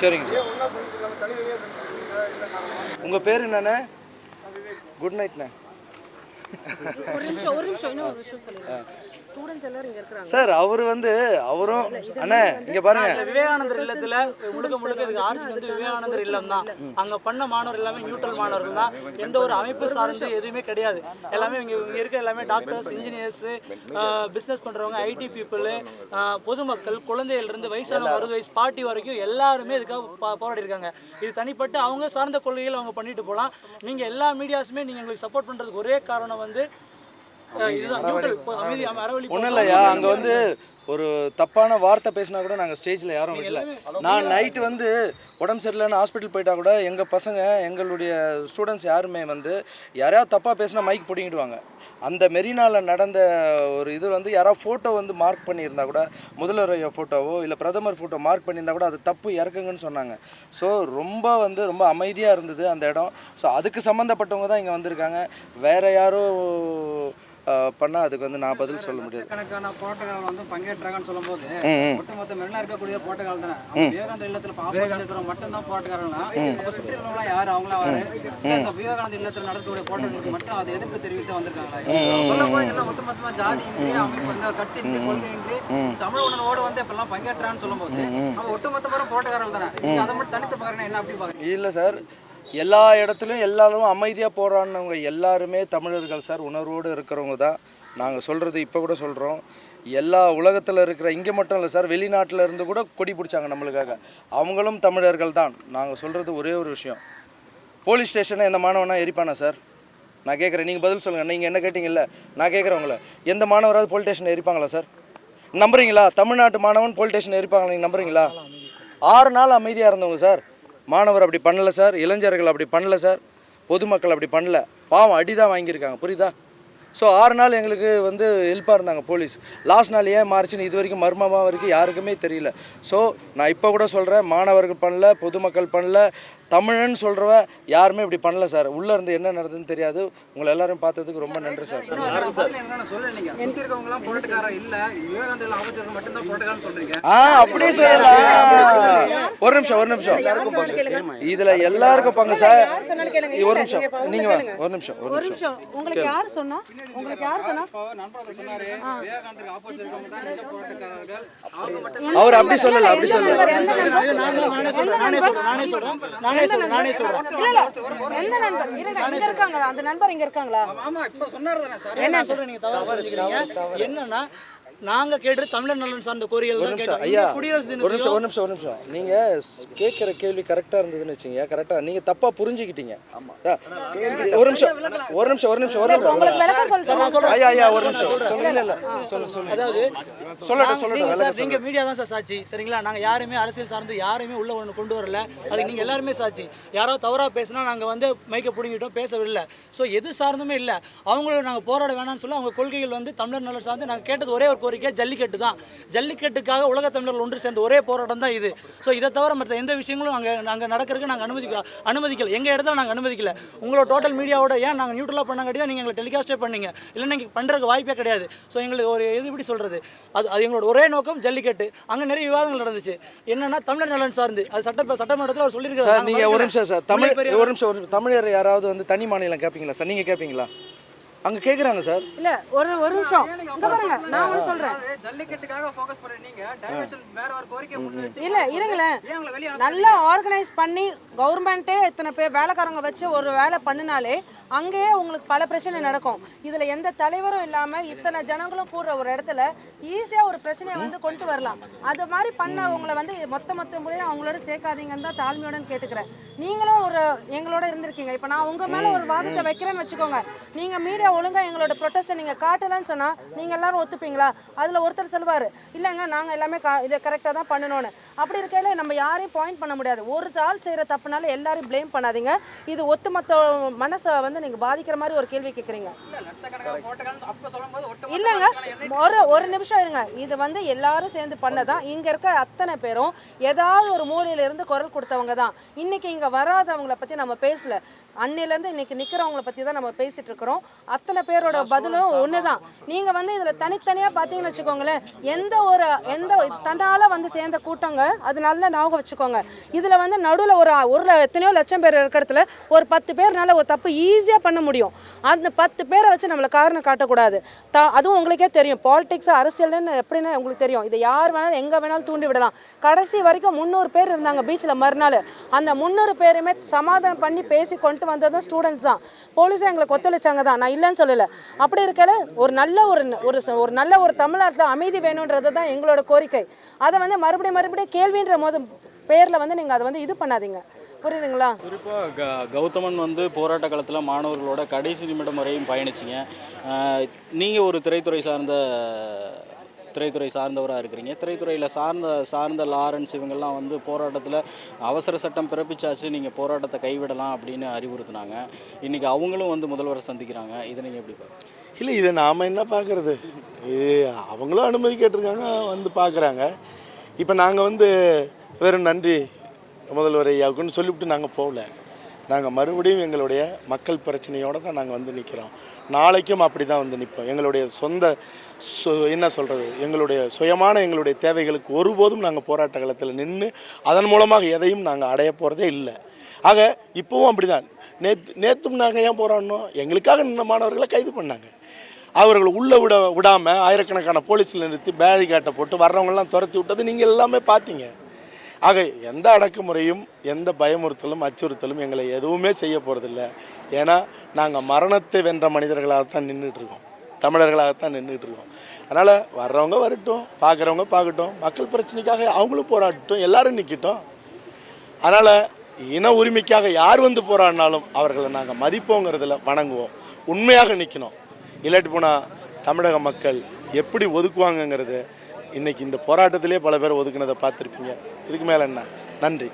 சரிங்க சார். உங்கள் பேர் என்னண்ணே? குட் நைட்ண்ணே சார் அவர் வந்து அவரும் அண்ணே இங்கே பாருங்க. விவேகானந்தர் இல்லத்துல முழுக்க முழுக்க இதுக்கு ஆர்ஜி வந்து விவேகானந்தர் இல்லம் தான் அங்க பண்ண மாணவர் எல்லாமே நியூட்ரல் மாணவர்கள் தான். எந்த ஒரு அமைப்பு சார்ந்து எதுவுமே கிடையாது. எல்லாமே இங்க இங்க இருக்க எல்லாமே டாக்டர்ஸ் இன்ஜினியர்ஸ் பிசினஸ் பண்றவங்க ஐடி பீப்புள் பொதுமக்கள் குழந்தைகள் இருந்து வயசான அறுபது வயசு பாட்டி வரைக்கும் எல்லாருமே இதுக்காக போராடி இருக்காங்க இது தனிப்பட்டு அவங்க சார்ந்த கொள்கைகளை அவங்க பண்ணிட்டு போகலாம். நீங்க எல்லா மீடியாஸுமே நீங்க எங்களுக்கு சப்போர்ட் பண்றதுக்கு ஒரே காரணம் வந்து ஒன்றும் இல்லையா? அங்கே வந்து ஒரு தப்பான வார்த்தை பேசினா கூட நாங்கள் ஸ்டேஜில் யாரும் விடல. நான் நைட்டு வந்து உடம்பு சரியில்லைன்னு ஹாஸ்பிட்டல் போயிட்டா கூட எங்கள் பசங்க எங்களுடைய ஸ்டூடெண்ட்ஸ் யாருமே வந்து யாரையாவது தப்பாக பேசினா மைக் பிடிங்கிடுவாங்க. அந்த மெரினாவில் நடந்த ஒரு இது வந்து யாராவது ஃபோட்டோ வந்து மார்க் பண்ணியிருந்தா கூட முதல்வர் ஐயா ஃபோட்டோவோ இல்லை பிரதமர் ஃபோட்டோ மார்க் பண்ணியிருந்தா கூட அது தப்பு இறக்குங்கன்னு சொன்னாங்க. ஸோ ரொம்ப வந்து ரொம்ப அமைதியாக இருந்தது அந்த இடம். ஸோ அதுக்கு சம்மந்தப்பட்டவங்க தான் இங்கே வந்திருக்காங்க. வேற யாரோ பண்ணால் அதுக்கு வந்து நான் பதில் சொல்ல முடியாது. கணக்கான போராட்டங்கள் வந்து சொல்லும்போது. ஒட்டுமொத்த மெரினா தானே? அவங்க விவேகானந்த இல்லத்துல ஆப்போசிட் இருக்கிறவங்க மட்டும்தான் போராட்டக்காரங்களா அப்ப சுற்றி இருக்கிறவங்க யாரு? அவங்களா இந்த விவேகானந்த இல்லத்துல நடக்கக்கூடிய போராட்டங்களுக்கு மட்டும் அதை எதிர்ப்பு தெரிவித்து வந்திருக்காங்களா? சொல்ல போய் எல்லாம் ஒட்டுமொத்தமா ஜாதி அமைப்பு வந்து ஒரு கட்சி இன்றி கொள்கை இன்றி தமிழ் உணர்வோடு வந்து இப்பெல்லாம் பங்கேற்றான்னு சொல்லும்போது அவங்க ஒட்டுமொத்த பேரும் போராட்டக்காரர்கள் தானே? அதை மட்டும் தனித்து பாக்குறேன்னா என்ன அப்படி பாக்குறீங்க? இல்லை சார். எல்லா இடத்துலையும் எல்லாரும் அமைதியாக போராடினவங்க எல்லாருமே தமிழர்கள் சார். உணர்வோடு இருக்கிறவங்க தான். நாங்கள் சொல்கிறது இப்போ கூட சொல்கிறோம் எல்லா உலகத்தில் இருக்கிற இங்கே மட்டும் இல்லை சார் வெளிநாட்டில் இருந்து கூட கொடி பிடிச்சாங்க நம்மளுக்காக. அவங்களும் தமிழர்கள் தான். நாங்கள் சொல்கிறது ஒரே ஒரு விஷயம். போலீஸ் ஸ்டேஷனை எந்த மாணவனா எரிப்பானா சார்? நான் கேட்குறேன் நீங்கள் பதில் சொல்லுங்கள் நீங்கள் என்ன கேட்டிங்கல்ல? நான் கேட்குறேன் உங்களை. எந்த மாணவராவது போலீஸ் ஸ்டேஷன் எரிப்பாங்களா சார்? நம்புறீங்களா? தமிழ்நாட்டு மாணவன் போலீஸ் ஸ்டேஷன் எரிப்பாங்களா நீங்கள் நம்புறீங்களா? ஆறு நாள் அமைதியாக இருந்தவங்க சார். மாணவர் அப்படி பண்ணல சார். இளைஞர்கள் அப்படி பண்ணலை சார். பொதுமக்கள் அப்படி பண்ணல. பாவம் அடி தான் வாங்கியிருக்காங்க. புரியுதா? ஸோ ஆறு நாள் எங்களுக்கு வந்து ஹெல்ப்பாக இருந்தாங்க போலீஸ் லாஸ்ட் நாள் ஏன் மாறிச்சுன்னு இது வரைக்கும் மர்மமாக வரைக்கும் யாருக்குமே தெரியல. ஸோ நான் இப்போ கூட சொல்கிறேன் மாணவர்கள் பண்ணல பொதுமக்கள் பண்ணல தமிழன் சொல்கிறவ யாருமே இப்படி பண்ணல சார் உள்ளே இருந்து என்ன நடந்ததுன்னு தெரியாது உங்களை எல்லாரும் பார்த்ததுக்கு ரொம்ப நன்றி சார் ஆ அப்படியே சொல்லலாம் ஒரு நிமிஷம் ஒரு நிமிஷம் இதுல எல்லாருக்கும் பங்கு சார் ஒரு நிமிஷம் நீங்க வாங்க ஒரு நிமிஷம் ஒரு நிமிஷம் உங்களுக்கு யார் சொன்னா உங்களுக்கு யார் சொன்னா அவர் அப்படி சொல்லல அப்படி சொல்லல நானே சொல்றேன் நானே சொல்றேன் நானே சொல்றேன் நானே சொல்றேன். எந்த நண்பர்? இருங்க இங்க இருக்காங்களா? அந்த நண்பர் இங்க இருக்காங்களா? ஆமா இப்ப சொன்னாரு தானே சார். என்ன சொல்றேன் நீங்க தவறா. என்னன்னா நாங்க கேட்டு தமிழர் நலன் சார்ந்த ஒரு கோரிக்கைகள் ஐயா குடியரசு ஒரு நிமிஷம் ஒரு நிமிஷம் ஒரு நிமிஷம். நீங்க கேட்குற கேள்வி கரெக்டா இருந்ததுன்னு வச்சுங்க கரெக்டா நீங்க தப்பா புரிஞ்சுக்கிட்டீங்க. ஆ, ஒரு நிமிஷம் ஒரு நிமிஷம் ஒரு நிமிஷம் ஒரு நிமிஷம். ஐயா ஐயா ஒரு நிமிஷம் சொல்லுங்க சொல்லுங்க சொல்லுங்க. அதாவது சொல்லட்டும் சொல்லட்டும் நீங்க மீடியா தான் சார் சாட்சி. சரிங்களா? நாங்க யாருமே அரசியல் சார்ந்து யாருமே உள்ள ஒன்று கொண்டு வரல. அதுக்கு நீங்க எல்லாருமே சாட்சி. யாரோ தவறா பேசினா நாங்க வந்து மைக்க பிடிங்கிட்டோம் பேசவில்லை. ஸோ எது சார்ந்துமே இல்லை. அவங்கள நாங்க போராட வேணாம்னு சொல்லி அவங்க கொள்கைகள் வந்து தமிழர் நலன் சார்ந்து நாங்க கேட்டது ஒரே ஒரு கோரிக்கை. ஜல்லிக்கட்டு தான். ஜல்லிக்கட்டுக்காக உலக தமிழர்கள் ஒன்று சேர்ந்த ஒரே போராட்டம் தான் இது. ஸோ இதை தவிர மற்ற எந்த விஷயங்களும் அங்கே நாங்கள் நடக்கிறதுக்கு நாங்கள் அனுமதிக்க அனுமதிக்கல. எங்கள் இடத்துல நாங்கள் அனுமதிக்கல. உங்களோட டோட்டல் மீடியாவோட ஏன் நாங்கள் நியூட்ரலாக பண்ணாங்கடி தான் நீங்கள் எங்களை டெலிகாஸ்டே பண்ணீங்க. இல்லை நீங்கள் பண்ணுறதுக்கு வாய்ப்பே கிடையாது. ஸோ எங்களுக்கு ஒரு இது எப்படி சொல்கிறது அது அது எங்களோட ஒரே நோக்கம் ஜல்லிக்கட்டு. அங்கே நிறைய விவாதங்கள் நடந்துச்சு. என்னன்னா தமிழர் நலன் சார்ந்து. அது சட்ட சட்டமன்றத்தில் அவர் சொல்லியிருக்காரு சார் நாங்க நீங்க ஒரு. நிமிஷம் சார். தமிழ் ஒரு நிமிஷம் ஒரு நிமிஷம். தமிழர் யாராவது வந்து தனி மாநிலம் கேட்பீங்களா சார் நீங்க கேட்பீங்களா அங்க கேக்குறாங்க சார். இல்ல ஒரு ஒரு நிமிஷம். இங்க பாருங்க நான் ஒண்ணு சொல்றேன். ஜல்லிக்கட்டுக்காக ஃபோக்கஸ் பண்ண நீங்க டைவர்ஷன் வேற ஒரு கோரிக்கை முன் வச்சு இல்ல வெளியே நல்லா ஆர்கனைஸ் பண்ணி கவர்மெண்ட்டே இத்தனை பேர் வேலைக்காரங்க வச்சு ஒரு வேலை பண்ணினாலே அங்கேயே உங்களுக்கு பல பிரச்சனை நடக்கும். இதுல எந்த தலைவரும் இல்லாம இத்தனை ஜனங்களும் கூடுற ஒரு இடத்துல ஈஸியா ஒரு பிரச்சனையை வந்து கொண்டு வரலாம். அது மாதிரி பண்ண உங்களை வந்து மொத்த மொத்த முறையும் அவங்களோட சேர்க்காதீங்கன்னு தான் தாழ்மையுடன் கேட்டுக்கிறேன். நீங்களும் ஒரு எங்களோட இருந்திருக்கீங்க. இப்போ நான் உங்க மேல ஒரு வாதத்தை வைக்கிறேன்னு வச்சுக்கோங்க. நீங்க மீடியா ஒழுங்கா எங்களோட ப்ரொட்டஸ்ட்டை நீங்க காட்டலன்னு சொன்னா நீங்க எல்லாரும் ஒத்துப்பீங்களா? அதுல ஒருத்தர் சொல்லுவாரு இல்லைங்க நாங்க எல்லாமே கா- இதை கரெக்டா தான் பண்ணணும்னு. அப்படி இருக்கையில நம்ம யாரையும் பாயிண்ட் பண்ண முடியாது. ஒரு ஆள் செய்யற தப்புனால எல்லாரையும் ப்ளேம் பண்ணாதீங்க. இது ஒட்டுமொத்த மனசை வந்து நீங்க பாதிக்கிற மாதிரி ஒரு கேள்வி கேட்குறீங்க இல்லைங்க ஒரு ஒரு நிமிஷம் இருங்க. இது வந்து எல்லாரும் சேர்ந்து பண்ணதான். இங்க இருக்க அத்தனை பேரும் ஏதாவது ஒரு மூலையில இருந்து குரல் கொடுத்தவங்க தான் இன்னைக்கு இங்க வராதவங்கள பத்தி நம்ம பேசல. அன்னையிலேருந்து இன்னைக்கு நிற்கிறவங்கள பற்றி தான் நம்ம பேசிட்டு இருக்கிறோம். அத்தனை பேரோட பதிலும் ஒன்று தான் நீங்கள் வந்து இதில் தனித்தனியாக பார்த்தீங்கன்னு வச்சுக்கோங்களேன் எந்த ஒரு எந்த தண்டால வந்து சேர்ந்த கூட்டங்க அது நல்லா ஞாபகம் வச்சுக்கோங்க. இதில் வந்து நடுவில் ஒரு ஒரு எத்தனையோ லட்சம் பேர் இருக்கிற இடத்துல ஒரு பத்து பேர்னால ஒரு தப்பு ஈஸியாக பண்ண முடியும். அந்த பத்து பேரை வச்சு நம்மளை காரணம் காட்டக்கூடாது. த அதுவும் உங்களுக்கே தெரியும். பாலிடிக்ஸ் அரசியல்னு எப்படின்னு உங்களுக்கு தெரியும். இதை யார் வேணாலும் எங்கே வேணாலும் தூண்டி விடலாம். கடைசி வரைக்கும் முந்நூறு பேர் இருந்தாங்க பீச்சில் மறுநாள். அந்த முந்நூறு பேருமே சமாதானம் பண்ணி பேசி கொண்டு வந்ததும் ஸ்டூடெண்ட்ஸ் தான். போலீஸும் எங்களுக்கு ஒத்துழைச்சாங்க தான். நான் இல்லைன்னு சொல்லலை. அப்படி இருக்கல ஒரு நல்ல ஒரு ஒரு ஒரு நல்ல ஒரு தமிழ்நாட்டில் அமைதி வேணுன்றது தான் எங்களோட கோரிக்கை. அதை வந்து மறுபடியும் மறுபடியும் கேள்வின்ற போது பேரில் வந்து நீங்கள் அதை வந்து இது பண்ணாதீங்க. புரியுதுங்களா? குறிப்பாக க கௌதமன் வந்து போராட்ட காலத்தில் மாணவர்களோட கடைசி நிமிடம் வரையும் பயணிச்சிங்க. நீங்கள் ஒரு திரைத்துறை சார்ந்த திரைத்துறை சார்ந்தவராக இருக்கிறீங்க. திரைத்துறையில் சார்ந்த சார்ந்த லாரன்ஸ் இவங்கெல்லாம் வந்து போராட்டத்தில் அவசர சட்டம் பிறப்பிச்சாச்சு நீங்கள் போராட்டத்தை கைவிடலாம் அப்படின்னு அறிவுறுத்தினாங்க. இன்றைக்கி அவங்களும் வந்து முதல்வரை சந்திக்கிறாங்க. இதை நீங்கள் எப்படி பார்க்குறீங்க? இல்லை இதை நாம் என்ன பார்க்குறது? இது அவங்களும் அனுமதி கேட்டிருக்காங்க வந்து பார்க்குறாங்க. இப்போ நாங்கள் வந்து வெறும் நன்றி முதல்வர் ஐயாவுக்குன்னு சொல்லிவிட்டு நாங்கள் போகல. நாங்கள் மறுபடியும் எங்களுடைய மக்கள் பிரச்சனையோடு தான் நாங்கள் வந்து நிற்கிறோம் நாளைக்கும் அப்படி தான் வந்து நிற்போம் எங்களுடைய சொந்த சு என்ன சொல்கிறது எங்களுடைய சுயமான எங்களுடைய தேவைகளுக்கு ஒருபோதும் நாங்கள் போராட்ட காலத்தில் நின்று அதன் மூலமாக எதையும் நாங்கள் அடைய போகிறதே இல்லை. ஆக இப்போவும் அப்படிதான். நேற்று நேற்றும் நாங்கள் ஏன் போராடணும் எங்களுக்காக நின்ற மாணவர்களை கைது பண்ணாங்க. அவர்களை உள்ளே விட விடாமல் ஆயிரக்கணக்கான போலீஸில் நிறுத்தி பேரிகாட்டை போட்டு வர்றவங்கெல்லாம் துரத்தி விட்டது நீங்கள் எல்லாமே பார்த்தீங்க. ஆக எந்த அடக்குமுறையும் எந்த பயமுறுத்தலும் அச்சுறுத்தலும் எங்களை எதுவுமே செய்ய போகிறதில்ல ஏன்னா நாங்கள் மரணத்தை வென்ற மனிதர்களாகத்தான் நின்றுட்டு இருக்கோம் தமிழர்களாகத்தான் நின்றுட்டு இருக்கோம் அதனால் வர்றவங்க வரட்டும் பார்க்குறவங்க பார்க்கட்டும் மக்கள் பிரச்சனைக்காக அவங்களும் போராடட்டும் எல்லாரும் நிற்கட்டும் அதனால் இன உரிமைக்காக யார் வந்து போராடினாலும் அவர்களை நாங்கள் மதிப்போங்கிறதுல வணங்குவோம். உண்மையாக நிற்கணும் இல்லாட்டி போனால் தமிழக மக்கள் எப்படி ஒதுக்குவாங்கங்கிறது இன்றைக்கி இந்த போராட்டத்திலே பல பேர் ஒதுக்குனதை பார்த்துருப்பீங்க. இதுக்கு மேலே என்ன? நன்றி.